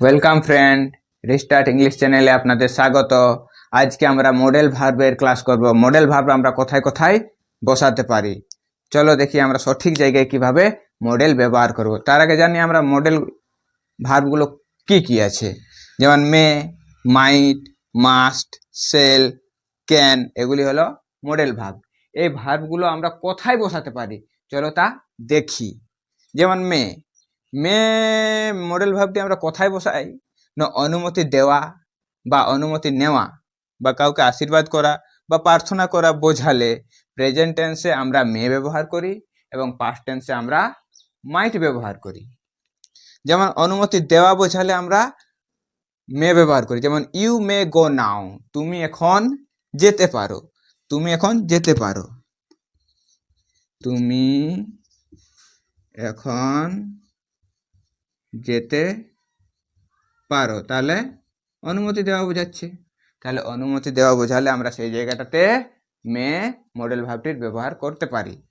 Welcome friend restart English চ্যানেলে আপনাদের স্বাগত। আজকে আমরা মডেল ভার্বের ক্লাস করব। মডেল ভার্ব আমরা কোথায় কোথায় বসাতে পারি? চলো দেখি আমরা সঠিক জায়গায় কীভাবে মডেল ব্যবহার করব। তার আগে জানি আমরা মডেল ভার্বগুলো কি কি আছে? যেমন may might must shall can এগুলি হলো মডেল ভার্ব এই ভার্বগুলো আমরা কোথায় বসাতে পারি? চলো তা দেখি। যেমন মে মে মডেল ভাবটি আমরা কথায় বসাই? না অনুমতি দেওয়া বা অনুমতি নেওয়া বা কাউকে আশীর্বাদ করা বা প্রার্থনা করা বোঝালে প্রেজেন্ট টেন্সে আমরা মে ব্যবহার করি এবং পাস্ট টেন্সে আমরা মাইট ব্যবহার করি। যেমন অনুমতি দেওয়া বোঝালে আমরা মে ব্যবহার করি। যেমন ইউ মে গো নাও তুমি এখন যেতে পারো, তুমি এখন যেতে পারো। তুমি এখন যেতে পারো। তাহলে অনুমতি দেওয়া বোঝাচ্ছে। তাহলে অনুমতি দেওয়া বোঝালে আমরা সেই জায়গাটাতে মে মডেল ভাবটির ব্যবহার করতে পারি।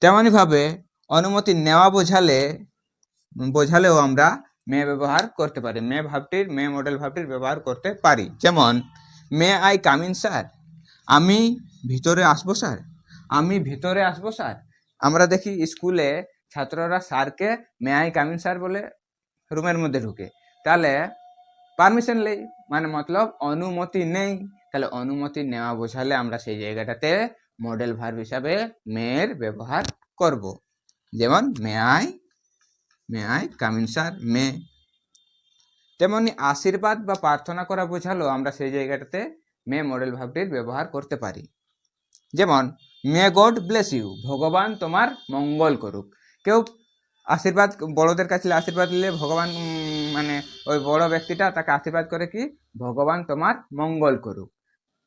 তেমনই ভাবে অনুমতি নেওয়া বোঝালে, বোঝালেও আমরা মে ব্যবহার করতে পারি। মে ভাবটির, মে মডেল ভাবটির ব্যবহার করতে পারি। যেমন, মে আই কামিন স্যার। আমি ভিতরে আসব, স্যার। আমি ভিতরে আসব, স্যার। আমরা দেখি স্কুলে ছাত্ররা স্যারকে মে আই কামিন স্যার বলে রুমের মধ্যে ঢুকে। তাহলে পারমিশন নেই মানে মতলব অনুমতি নেই। তাহলে অনুমতি নেওয়া বোঝালে আমরা সেই জায়গাটাতে মডেল ভার্ব হিসাবে মেয়ের ব্যবহার করব। যেমন may I may I come in sir may তেমনি আশীর্বাদ বা প্রার্থনা করা বোঝালো আমরা সেই জায়গাটাতে মে মডেল ভাবটির ব্যবহার করতে পারি। যেমন মে গড ব্লেস ইউ ভগবান তোমার মঙ্গল করুক। কেউ আশীর্বাদ, বড়দের কাছে আশীর্বাদ নিলে ভগবান মানে ওই বড় ব্যক্তিটা তাকে আশীর্বাদ করে কি? ভগবান তোমার মঙ্গল করুক।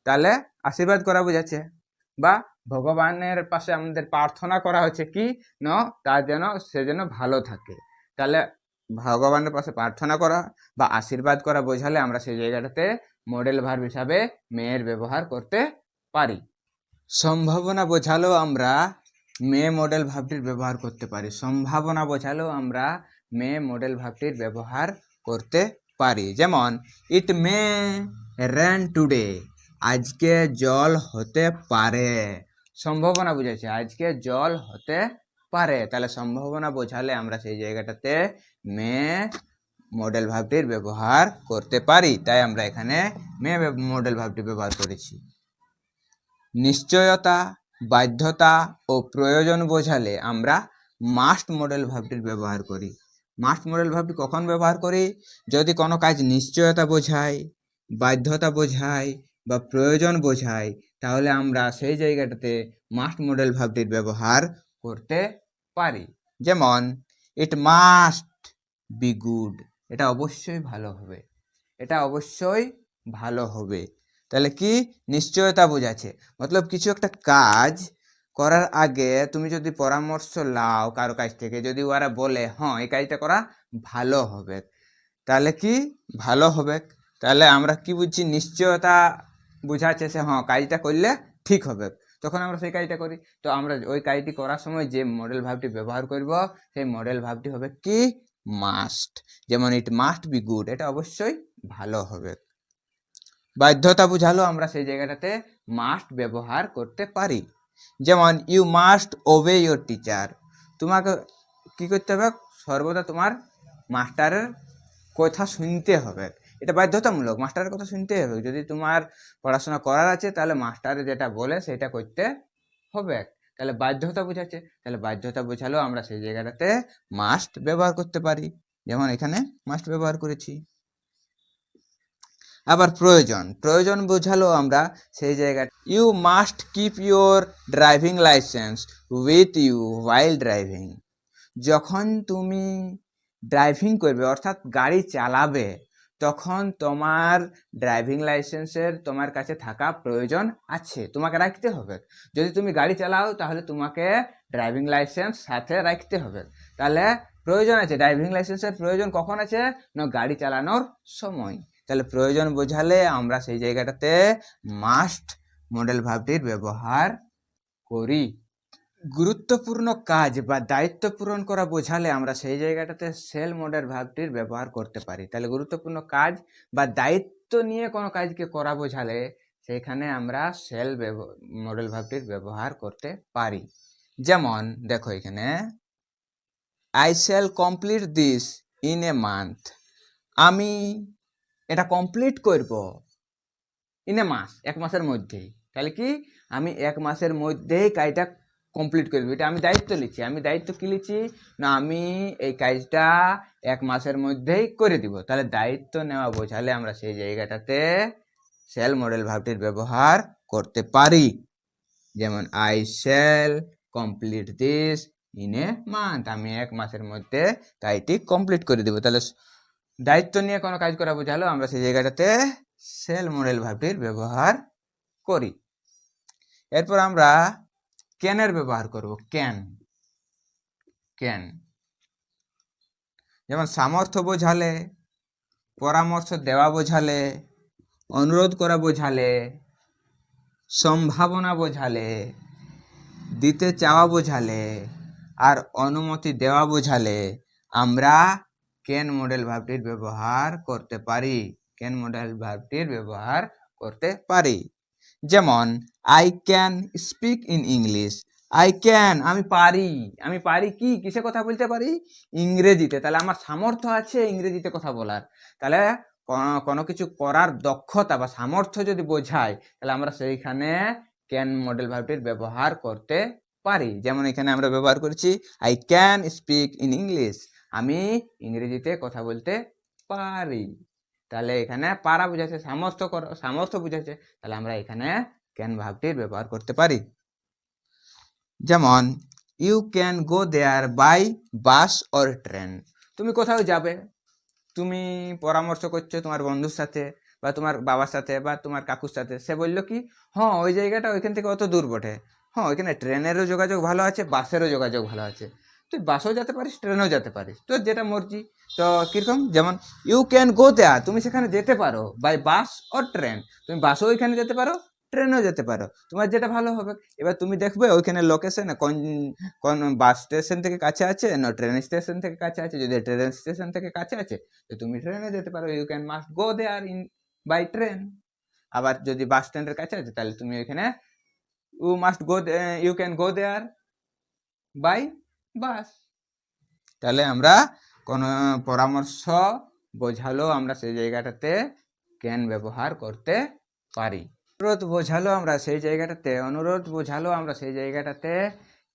তাহলে আশীর্বাদ করা বোঝাচ্ছে বা ভগবানের পাশে আমাদের প্রার্থনা করা হচ্ছে কি? ন তার যেন সে যেন ভালো থাকে। তাহলে ভগবানের পাশে প্রার্থনা করা বা আশীর্বাদ করা বোঝালে আমরা সেই জায়গাটাতে মডেল ভার্ব হিসাবে মেয়ের ব্যবহার করতে পারি। সম্ভাবনা বোঝালেও আমরা মে মডেল ভাবটির ব্যবহার করতে পারি। সম্ভাবনা বোঝালেও আমরা মে মডেল ভাবটির ব্যবহার করতে পারি। যেমন ইট মে রেন টুডে আজকে জল হতে পারে। সম্ভাবনা বুঝাচ্ছে আজকে জল হতে পারে। তাহলে সম্ভাবনা বোঝালে আমরা সেই জায়গাটাতে মে মডেল ভাবটির ব্যবহার করতে পারি। তাই আমরা এখানে মে মডেল ভাবটি ব্যবহার করেছি। নিশ্চয়তা বাধ্যতা ও প্রয়োজন বোঝালে আমরা মাস্ট মডেল ভাবটির ব্যবহার করি। মাস্ট মডেল ভাবটি কখন ব্যবহার করি? যদি কোনো কাজ নিশ্চয়তা বোঝায়, বাধ্যতা বোঝায় বা প্রয়োজন বোঝায়, তাহলে আমরা সেই জায়গাটাতে মাস্ট মডেল ভাবটির ব্যবহার করতে পারি। যেমন ইট মাস্ট বি গুড এটা অবশ্যই ভালো হবে। এটা অবশ্যই ভালো হবে। তাহলে কি? নিশ্চয়তা বোঝাচ্ছে। মতলব কিছু একটা কাজ করার আগে তুমি যদি পরামর্শ লাও কারও কাছ থেকে, যদি ওরা বলে হ্যাঁ এই কাজটা করা ভালো হবে। তাহলে কি? ভালো হবে। তাহলে আমরা কি বুঝছি? নিশ্চয়তা বোঝাচ্ছে সে হ্যাঁ কাজটা করলে ঠিক হবে। তখন আমরা সেই কাজটা করি। তো আমরা ওই কাজটি করার সময় যে মডেল ভাবটি ব্যবহার করব, সেই মডেল ভাবটি হবে কি? মাস্ট যেমন ইট মাস্ট বি গুড এটা অবশ্যই ভালো হবে। বাধ্যতা বুঝালো আমরা সেই জায়গাটাতে মাস্ট ব্যবহার করতে পারি। যেমন you must obey your teacher তোমাকে কি করতে হবে? সর্বদা তোমার মাস্টারের কথা শুনতে হবে। এটা বাধ্যতামূলক, মাস্টারের কথা শুনতে হবে। যদি তোমার পড়াশোনা করার আছে, তাহলে মাস্টারে যেটা বলে, সেটা করতে হবে। তাহলে বাধ্যতা বোঝাচ্ছে। তাহলে বাধ্যতা বোঝালেও আমরা সেই জায়গাটাতে মাস্ট ব্যবহার করতে পারি। যেমন এখানে মাস্ট ব্যবহার করেছি। আবার প্রয়োজন। প্রয়োজন বোঝালো আমরা সেই জায়গায় you must keep your driving licence with you while driving যখন তুমি ড্রাইভিং করবে, অর্থাৎ গাড়ি চালাবে, তখন তোমার ড্রাইভিং লাইসেন্সের তোমার কাছে থাকা প্রয়োজন আছে। তোমাকে রাখতে হবে। যদি তুমি গাড়ি চালাও, তাহলে তোমাকে ড্রাইভিং লাইসেন্স সাথে রাখতে হবে। তাহলে প্রয়োজন আছে। ড্রাইভিং লাইসেন্সের প্রয়োজন কখন আছে? না গাড়ি চালানোর সময়। তাহলে প্রয়োজন বোঝালে আমরা সেই জায়গাটাতে মাস্ট মডেল ভাবটির ব্যবহার করি। গুরুত্বপূর্ণ কাজ বা দায়িত্ব পূরণ করা বোঝালে আমরা সেই জায়গাটাতে সেল মডেল ভাবটির ব্যবহার করতে পারি। তাহলে গুরুত্বপূর্ণ কাজ বা দায়িত্ব নিয়ে কোনো কাজকে করা বোঝালে সেখানে আমরা সেল মডেল ভাবটির ব্যবহার করতে পারি। যেমন, দেখো এখানে I shall complete this in a month আমি এটা কমপ্লিট করব ইন এ মাস, এক মাসের মধ্যেই। তাহলে কি? আমি এক মাসের মধ্যেই কাজটা কমপ্লিট করে দেবো। এটা আমি দায়িত্ব নিচ্ছি। আমি দায়িত্ব কি নিচ্ছি? না, আমি এই কাজটা এক মাসের মধ্যেই করে দিব। তাহলে দায়িত্ব নেওয়া বোঝালে আমরা সেই জায়গাটাতে সেল মডেল ভাবটির ব্যবহার করতে পারি। যেমন I shall complete this in a month আমি এক মাসের মধ্যে কাজটি কমপ্লিট করে দেবো। তাহলে দায়িত্ব নিয়ে কোনো কাজ করা বোঝালো, আমরা সেই জায়গাটাতে সেল মডেল ভাবটির ব্যবহার করি। এরপর আমরা ক্যানের ব্যবহার করব ক্যান ক্যান যেমন সামর্থ্য বোঝালে, পরামর্শ দেওয়া বোঝালে, অনুরোধ করা বোঝালে, সম্ভাবনা বোঝালে, দিতে চাওয়া বোঝালে, আর অনুমতি দেওয়া বোঝালে, আমরা ক্যান মডেল ভাবটির ব্যবহার করতে পারি? ক্যান মডেল ভাবটির ব্যবহার করতে পারি? যেমন I can speak in English I can আমি পারি। আমি পারি কি? কিসে কথা বলতে পারি? ইংরেজিতে। তাহলে আমার সামর্থ্য আছে ইংরেজিতে কথা বলার। তাহলে কোনো- কোনো কিছু করার দক্ষতা বা সামর্থ্য যদি বোঝায় তাহলে আমরা সেইখানে ক্যান মডেল ভার্বটির ব্যবহার করতে পারি? যেমন এখানে আমরা ব্যবহার করছি I can speak in English আমি ইংরেজিতে কথা বলতে পারি। তাহলে এখানে পারা বুঝাচ্ছে সামর্থ্য সামর্থ্য বুঝাচ্ছে। তাহলে আমরা এখানে ক্যান ভাবটির ব্যবহার করতে পারি। যেমন you can go there by bus or train তুমি কোথাও যাবে? তুমি পরামর্শ করছ তোমার বন্ধুর সাথে বা তোমার বাবার সাথে বা তোমার কাকুর সাথে। সে বলল কি হ্যাঁ ওই জায়গাটা ওইখান থেকে অত দূর বটে। হ্যাঁ ওইখানে ট্রেনেরও যোগাযোগ ভালো আছে বাসেরও যোগাযোগ ভালো আছে। তুই বাসেও যেতে পারিস, ট্রেনেও যেতে পারিস। তোর যেটা মর্জি। তো কীরকম? যেমন ইউ ক্যান গো দেয়ার তুমি সেখানে যেতে পারো বাই বাস অর ট্রেন তুমি বাসও ওইখানে যেতে পারো, ট্রেনেও যেতে পারো। তোমার যেটা ভালো হবে। এবার তুমি দেখবে ওইখানে লোকেশন কোন কোন বাস স্টেশন থেকে কাছে আছে, না ট্রেন স্টেশন থেকে কাছে আছে? যদি ট্রেন স্টেশন থেকে কাছে আছে, তো তুমি ট্রেনে যেতে পারো। You can must go there in by train আবার যদি বাস স্ট্যান্ডের কাছে আছে, তাহলে তুমি এখানে you must go you can go there by bus. তাহলে আমরা কোনো পরামর্শ বোঝালো আমরা সেই জায়গাটাতে ক্যান ব্যবহার করতে পারি। অনুরোধ বোঝালো আমরা সেই জায়গাটাতে, অনুরোধ বোঝালো আমরা সেই জায়গাটাতে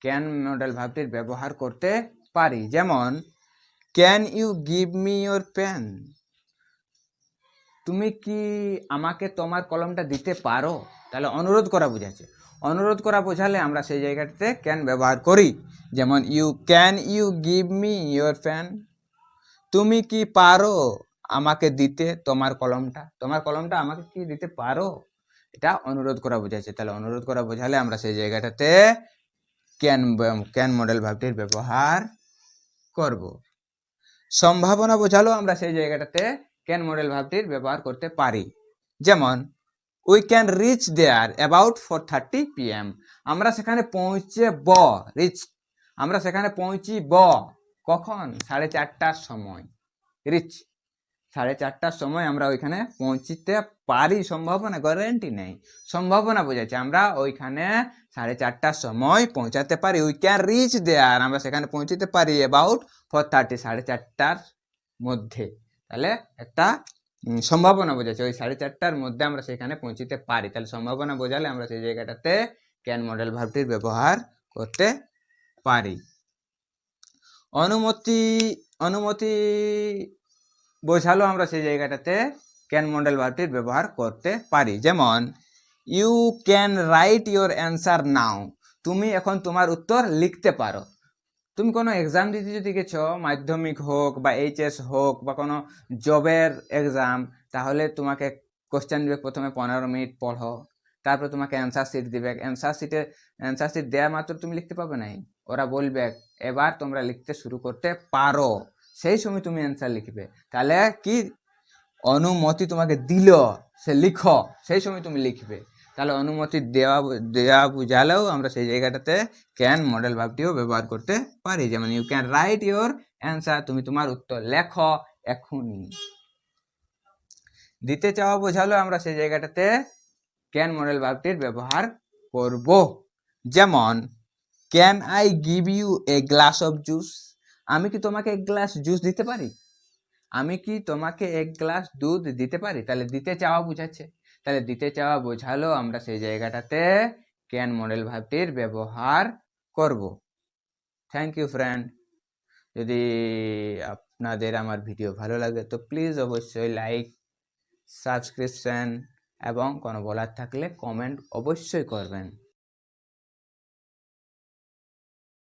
ক্যান মডেল ভাবটির ব্যবহার করতে পারি। যেমন can you give me your pen তুমি কি আমাকে তোমার কলমটা দিতে পারো? তাহলে অনুরোধ করা বোঝাচ্ছে। অনুরোধ করা বোঝালে আমরা সেই জায়গাটাতে ক্যান ব্যবহার করি। যেমন you can you give me your pen তুমি কি পারো আমাকে দিতে তোমার কলমটা? তোমার কলমটা আমাকে কি দিতে পারো? এটা অনুরোধ করা বোঝাচ্ছে তাহলে অনুরোধ করা বোঝালে আমরা সেই জায়গাটাতে ক্যান ক্যান মডেল ভাবটির ব্যবহার করব। সম্ভাবনা বোঝালো আমরা সেই জায়গাটাতে ক্যান মডেল ভাবটির ব্যবহার করতে পারি। যেমন we can reach there about four thirty P M আমরা সেখানে পৌঁছে ব রিচ আমরা সেখানে পৌঁছি ব। কখন? সাড়ে চারটার সময় রিচ সাড়ে চারটার সময় আমরা ওইখানে পৌঁছিতে পারি, সম্ভাবনা গ্যারেন্টি নেই। সম্ভাবনা বোঝাচ্ছে আমরা ওইখানে সাড়ে চারটার সময় পৌঁছাতে পারি। উই ক্যান রিচ দেয়ার আমরা সেখানে পৌঁছতে পারি অ্যাবাউট ফোর থার্টি সাড়ে চারটার মধ্যে। তাহলে একটা সম্ভাবনা বোঝাচ্ছে। ওই সাড়ে চারটার মধ্যে আমরা সেখানে পৌঁছতে পারি। তাহলে সম্ভাবনা বোঝালে আমরা সেই জায়গাটাতে ক্যান মডেল ভাবটির ব্যবহার করতে পারি। অনুমতি অনুমতি বোঝালো আমরা সেই জায়গাটাতে ক্যান মডেল ভার্বটির ব্যবহার করতে পারি। যেমন you can write your answer now তুমি এখন তোমার উত্তর লিখতে পারো। তুমি কোনো এক্সাম দিতে যদি গেছো, মাধ্যমিক হোক বা এইচএস হোক বা কোনো জবের এক্সাম তাহলে তোমাকে কোশ্চেন দিবে প্রথমে পনেরো মিনিট পড়ো, তারপর তোমাকে অ্যান্সার শিট দিবে। অ্যান্সার শিটে অ্যান্সার শিট দেওয়া মাত্র তুমি লিখতে পাবে নাই। ওরা বলবে, এবার তোমরা লিখতে শুরু করতে পারো। সেই সময় তুমি অ্যান্সার লিখবে। তাহলে কি অনুমতি তোমাকে দিল? সে লিখো। সেই সময় তুমি লিখবে। তাহলে অনুমতি দেওয়া দেওয়া বোঝালেও আমরা সেই জায়গাটাতে ক্যান মডেল ভাবটিও ব্যবহার করতে পারি। যেমন you can write your answer তুমি তোমার উত্তর লেখো এখনই দিতে চাওয়া বোঝালেও আমরা সেই জায়গাটাতে ক্যান মডেল ভাবটির ব্যবহার করব। যেমন can I give you a glass of juice আমি কি তোমাকে এক গ্লাস জুস দিতে পারি? আমি কি তোমাকে এক গ্লাস দুধ দিতে পারি? তাহলে দিতে চাওয়া বোঝাচ্ছে। তাহলে দিতে চাওয়া বোঝালো আমরা সেই জায়গাটাতে ক্যান মডেল ভাবটির ব্যবহার করব। থ্যাংক ইউ ফ্রেন্ড যদি আপনাদের আমার ভিডিও ভালো লাগে তো প্লিজ অবশ্যই লাইক সাবস্ক্রিপশান এবং কোনো বলার থাকলে কমেন্ট অবশ্যই করবেন।